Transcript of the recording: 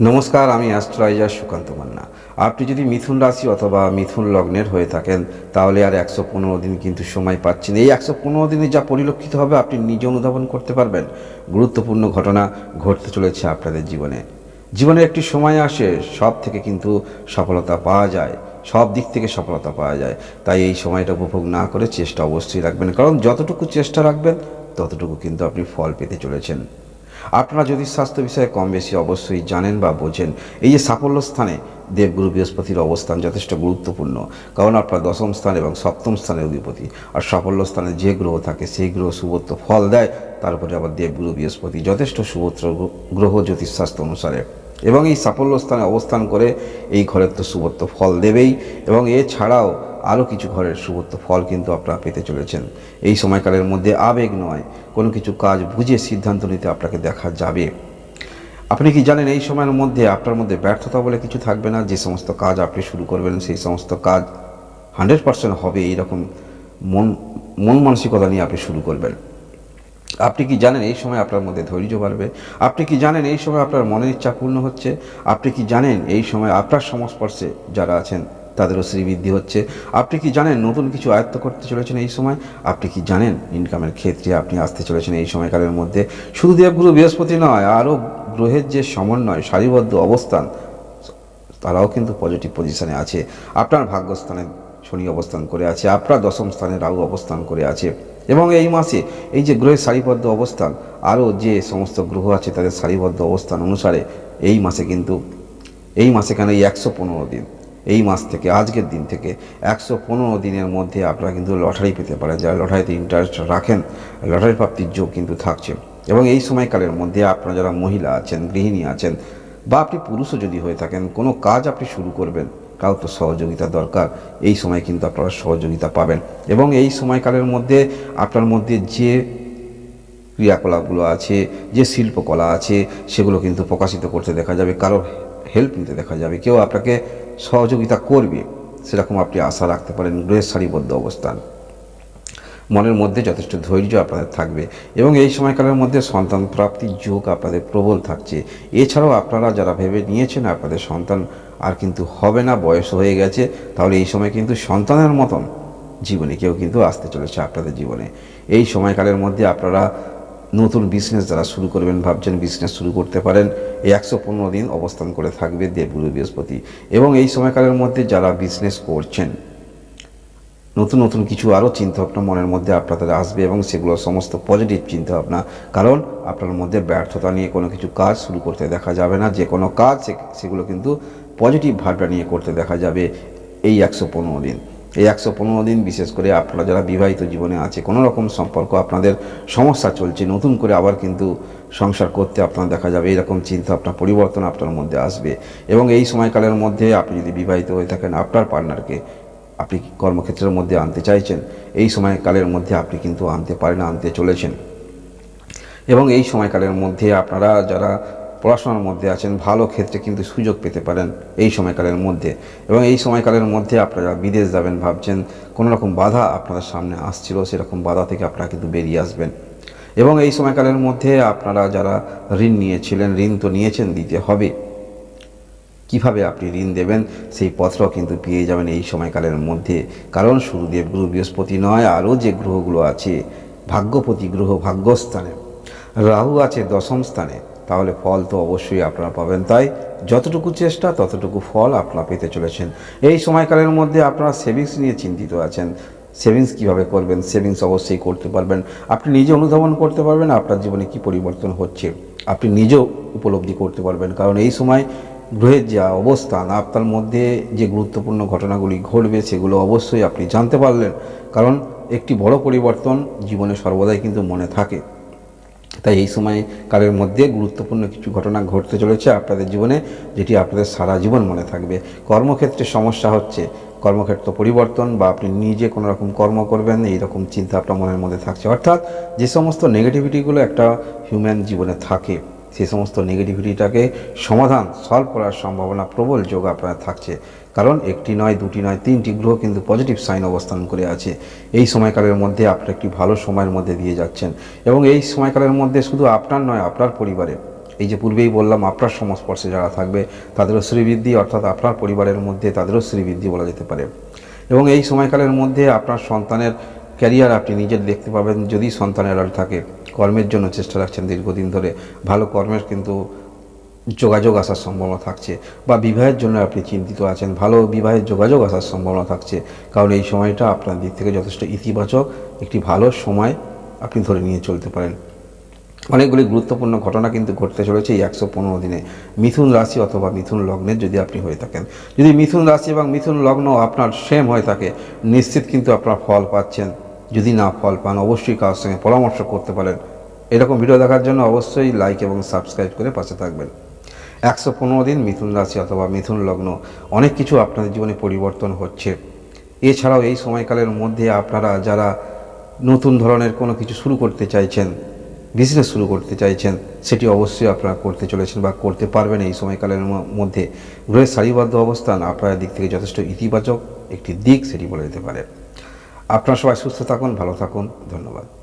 নমস্কার, আমি অ্যাস্ট্রোলজার সুকান্ত মান্না। আপনি যদি মিথুন রাশি অথবা মিথুন লগ্নের হয়ে থাকেন, তাহলে আর একশো পনেরো দিন কিন্তু সময় পাচ্ছেন। এই একশো পনেরো দিনে যা পরিলক্ষিত হবে, আপনি নিজে অনুধাবন করতে পারবেন। গুরুত্বপূর্ণ ঘটনা ঘটতে চলেছে আপনাদের জীবনে। জীবনে একটি সময় আসে, সব থেকে কিন্তু সফলতা পাওয়া যায়, সব দিক থেকে সফলতা পাওয়া যায়। তাই এই সময়টা উপভোগ না করে চেষ্টা অবশ্যই রাখবেন। কারণ যতটুকু চেষ্টা রাখবেন, ততটুকু কিন্তু আপনি ফল পেতে চলেছেন। আপনারা যদি স্বাস্থ্য বিষয়ে কম বেশি অবশ্যই জানেন বা বোঝেন, এই যে সাফল্য স্থানে দেবগুরু বৃহস্পতির অবস্থান যথেষ্ট গুরুত্বপূর্ণ। কারণ আপনার দশম স্থান এবং সপ্তম স্থানের অধিপতি। আর সাফল্য স্থানে যে গ্রহ থাকে, সেই গ্রহ সুবত্র ফল দেয় তারপরে আবার দেবগুরু বৃহস্পতি যথেষ্ট সুবত্র গ্রহ জ্যোতিষশাস্ত্র অনুসারে। এবং এই সাফল্য স্থানে অবস্থান করে এই ঘরের তো সুবত্র ফল দেবেই। এবং এছাড়াও আরও কিছু ঘরের সুবত্র ফল কিন্তু আপনারা পেতে চলেছেন। এই সময়কালের মধ্যে আবেগ নয়, কোনো কিছু কাজ বুঝে সিদ্ধান্ত নিতে আপনাকে দেখা যাবে। আপনি কি জানেন এই সময়ের মধ্যে আপনার মধ্যে ব্যর্থতা বলে কিছু থাকবে না? যে সমস্ত কাজ আপনি শুরু করবেন, সেই সমস্ত কাজ হান্ড্রেড পার্সেন্ট হবে এইরকম মন মন মানসিকতা নিয়ে আপনি শুরু করবেন। আপনি কি জানেন এই সময় আপনার মধ্যে ধৈর্য বাড়বে? আপনি কি জানেন এই সময় আপনার মনের ইচ্ছা পূর্ণ হচ্ছে? আপনি কি জানেন এই সময় আপনার সংস্পর্শে যারা আছেন তাদেরও শ্রীবৃদ্ধি হচ্ছে। আপনি কি জানেন নতুন কিছু আয়ত্ত করতে চলেছেন এই সময়? আপনি কি জানেন ইনকামের ক্ষেত্রে আপনি আসতে চলেছেন এই সময়কালের মধ্যে? শুধু দেবগুরু বৃহস্পতি নয়, আরও গ্রহের যে সমন্বয়, সারিবদ্ধ অবস্থান, তারাও কিন্তু পজিটিভ পজিশনে আছে। আপনার ভাগ্যস্থানে শনি অবস্থান করে আছে, আপনার দশম স্থানে রাহু অবস্থান করে আছে। এবং এই মাসে এই যে গ্রহের সারিবদ্ধ অবস্থান, আরও যে সমস্ত গ্রহ আছে তাদের সারিবদ্ধ অবস্থান অনুসারে এই মাসে কিন্তু, এই মাসে কেন এই একশো পনেরো দিন? এই মাস থেকে, আজকের দিন থেকে একশো পনেরো দিনের মধ্যে আপনারা কিন্তু লটারি পেতে পারেন। যারা লটারিতে ইন্টারেস্ট রাখেন, লটারি প্রাপ্তির যোগ কিন্তু থাকছে। এবং এই সময়কালের মধ্যে আপনারা যারা মহিলা আছেন, গৃহিণী আছেন, বা আপনি পুরুষও যদি হয়ে থাকেন, কোনো কাজ আপনি শুরু করবেন কাউ তো সহযোগিতা দরকার। এই সময় কিন্তু আপনারা সহযোগিতা পাবেন। এবং এই সময়কালের মধ্যে আপনার মধ্যে যে ক্রিয়াকলাপগুলো আছে, যে শিল্পকলা আছে, সেগুলো কিন্তু প্রকাশিত করতে দেখা যাবে, কারও হেল্প নিতে দেখা যাবে। কেউ আপনাকে সহযোগিতা করবে, সেরকম আপনি আশা রাখতে পারেন, গ্রহের সারিবদ্ধ অবস্থান। মনের মধ্যে যথেষ্ট ধৈর্য আপনাদের থাকবে এবং এই সময়কালের মধ্যে সন্তান প্রাপ্তির যোগ আপনাদের প্রবল থাকছে। এছাড়াও আপনারা যারা ভেবে নিয়েছেন আপনাদের সন্তান আর কিন্তু হবে না, বয়স হয়ে গেছে, তাহলে এই সময় কিন্তু সন্তানের মতন জীবনে কেউ কিন্তু আসতে চলেছে আপনাদের জীবনে। এই সময়কালের মধ্যে আপনারা নতুন বিজনেস যারা শুরু করবেন, ভাবছেন বিজনেস শুরু করতে পারেন, এই একশো পনেরো দিন অবস্থান করে থাকবে দেবগুরু বৃহস্পতি। এবং এই সময়কালের মধ্যে যারা বিজনেস করছেন, নতুন নতুন কিছু আরও চিন্তাভাবনা মনের মধ্যে আপনাদের আসবে এবং সেগুলো সমস্ত পজিটিভ চিন্তাভাবনা। কারণ আপনার মধ্যে ব্যর্থতা নিয়ে কোনো কিছু কাজ শুরু করতে দেখা যাবে না, যে কোনো কাজ সেগুলো কিন্তু পজিটিভ ভাবনা নিয়ে করতে দেখা যাবে এই একশো পনেরো দিন। এই একশো পনেরো দিন, বিশেষ করে আপনারা যারা বিবাহিত জীবনে আছে, কোনো রকম সম্পর্ক আপনাদের সমস্যা চলছে, নতুন করে আবার কিন্তু সংসার করতে আপনার দেখা যাবে, এরকম চিন্তা আপনার, পরিবর্তন আপনার মধ্যে আসবে। এবং এই সময়কালের মধ্যে আপনি যদি বিবাহিত হয়ে থাকেন, আপনার পার্টনারকে আপনি কর্মক্ষেত্রের মধ্যে আনতে চাইছেন? এই সময়কালের মধ্যে আপনি কিন্তু আনতে পারেন, আনতে চলেছেন। এবং এই সময়কালের মধ্যে আপনারা যারা পড়াশোনার মধ্যে আছেন, ভালো ক্ষেত্রে কিন্তু সুযোগ পেতে পারেন এই সময়কালের মধ্যে। এবং এই সময়কালের মধ্যে আপনারা বিদেশ যাবেন ভাবছেন কোনো রকম বাধা আপনাদের সামনে আসছিল, সেরকম বাধা থেকে আপনারা কিন্তু বেরিয়ে আসবেন। এবং এই সময়কালের মধ্যে আপনারা যারা ঋণ নিয়েছিলেন, ঋণ তো নিয়েছেন, দিতে হবে। কীভাবে আপনি ঋণ দেবেন, সেই পত্র কিন্তু পেয়ে যাবেন এই সময়কালের মধ্যে। কারণ শুধু দেবগুরু বৃহস্পতি নয়, আরও যে গ্রহগুলো আছে, ভাগ্যপতি গ্রহ ভাগ্যস্থানে। রাহু আছে দশম স্থানে তাহলে ফল তো অবশ্যই আপনারা পাবেন। তাই যতটুকু চেষ্টা, ততটুকু ফল আপনারা পেতে চলেছেন। এই সময়কালের মধ্যে আপনারা সেভিংস নিয়ে চিন্তিত আছেন। সেভিংস কীভাবে করবেন? সেভিংস অবশ্যই করতে পারবেন। আপনি নিজে অনুধাবন করতে পারবেন আপনার জীবনে কি পরিবর্তন হচ্ছে। আপনি নিজেও উপলব্ধি করতে পারবেন। কারণ এই সময় গ্রহের যা অবস্থান, আপনার মধ্যে যে গুরুত্বপূর্ণ ঘটনাগুলি ঘটবে সেগুলো অবশ্যই আপনি জানতে পারলেন। কারণ একটি বড় পরিবর্তন জীবনে সর্বদাই কিন্তু মনে থাকে। তাই এই সময় কালের মধ্যে গুরুত্বপূর্ণ কিছু ঘটনা ঘটতে চলেছে আপনাদের জীবনে, যেটি আপনাদের সারা জীবন মনে থাকবে। কর্মক্ষেত্রে সমস্যা হচ্ছে। কর্মক্ষেত্র পরিবর্তন বা আপনি নিজে কোনো রকম কর্ম করবেন, এই রকম চিন্তা আপনার মনের মধ্যে থাকছে। অর্থাৎ যে সমস্ত নেগেটিভিটিগুলো একটা হিউম্যান জীবনে থাকে সেই সমস্ত নেগেটিভিটিটাকে সমাধান সলভ করার সম্ভাবনা প্রবল যোগ আপনার থাকছে। কারণ একটি নয়, দুটি নয়, তিনটি গ্রহ কিন্তু পজিটিভ সাইন অবস্থান করে আছে। এই সময়কালের মধ্যে আপনার একটি ভালো সময়ের মধ্যে দিয়ে যাচ্ছেন। এবং এই সময়কালের মধ্যে শুধু আপনার নয়, আপনার পরিবারে। এই যে পূর্বেই বললাম, আপনার সংস্পর্শে যারা থাকবে, তাদেরও শ্রীবৃদ্ধি, অর্থাৎ আপনার পরিবারের মধ্যে তাদেরও শ্রীবৃদ্ধি বলা যেতে পারে। এবং এই সময়কালের মধ্যে আপনার সন্তানের ক্যারিয়ার আপনি নিজের দেখতে পাবেন, যদি সন্তানের আর থাকে। কর্মের জন্য চেষ্টা রাখছেন দীর্ঘদিন ধরে। ভালো কর্মের কিন্তু যোগাযোগ আসার সম্ভাবনা থাকছে বা বিবাহের জন্য আপনি চিন্তিত আছেন, ভালো বিবাহের যোগাযোগ আসার সম্ভাবনা থাকছে। কারণ এই সময়টা আপনার দিক থেকে যথেষ্ট ইতিবাচক, একটি ভালো সময় আপনি ধরে নিয়ে চলতে পারেন। অনেকগুলি গুরুত্বপূর্ণ ঘটনা কিন্তু ঘটতে চলেছে এই একশো পনেরো দিনে। মিথুন রাশি অথবা মিথুন লগ্নের যদি আপনি হয়ে থাকেন। যদি মিথুন রাশি এবং মিথুন লগ্ন আপনার সেম হয়ে থাকে, নিশ্চিত কিন্তু আপনার ফল পাচ্ছেন। যদি না ফল পান, অবশ্যই কারোর সঙ্গে পরামর্শ করতে পারেন। এরকম ভিডিও দেখার জন্য অবশ্যই লাইক এবং সাবস্ক্রাইব করে পাশে থাকবেন। একশো পনেরো দিন মিথুন রাশি অথবা মিথুন লগ্ন, অনেক কিছু আপনাদের জীবনে পরিবর্তন হচ্ছে। এছাড়াও এই সময়কালের মধ্যে আপনারা যারা নতুন ধরনের কোনো কিছু শুরু করতে চাইছেন বিজনেস শুরু করতে চাইছেন, সেটি অবশ্যই আপনারা করতে চলেছেন বা করতে পারবেন এই সময়কালের মধ্যে। গ্রহের সারিবদ্ধ অবস্থান আপনার দিক থেকে যথেষ্ট ইতিবাচক একটি দিক, সেটি বলা যেতে পারে। আপনারা সবাই সুস্থ থাকুন, ভালো থাকুন, ধন্যবাদ।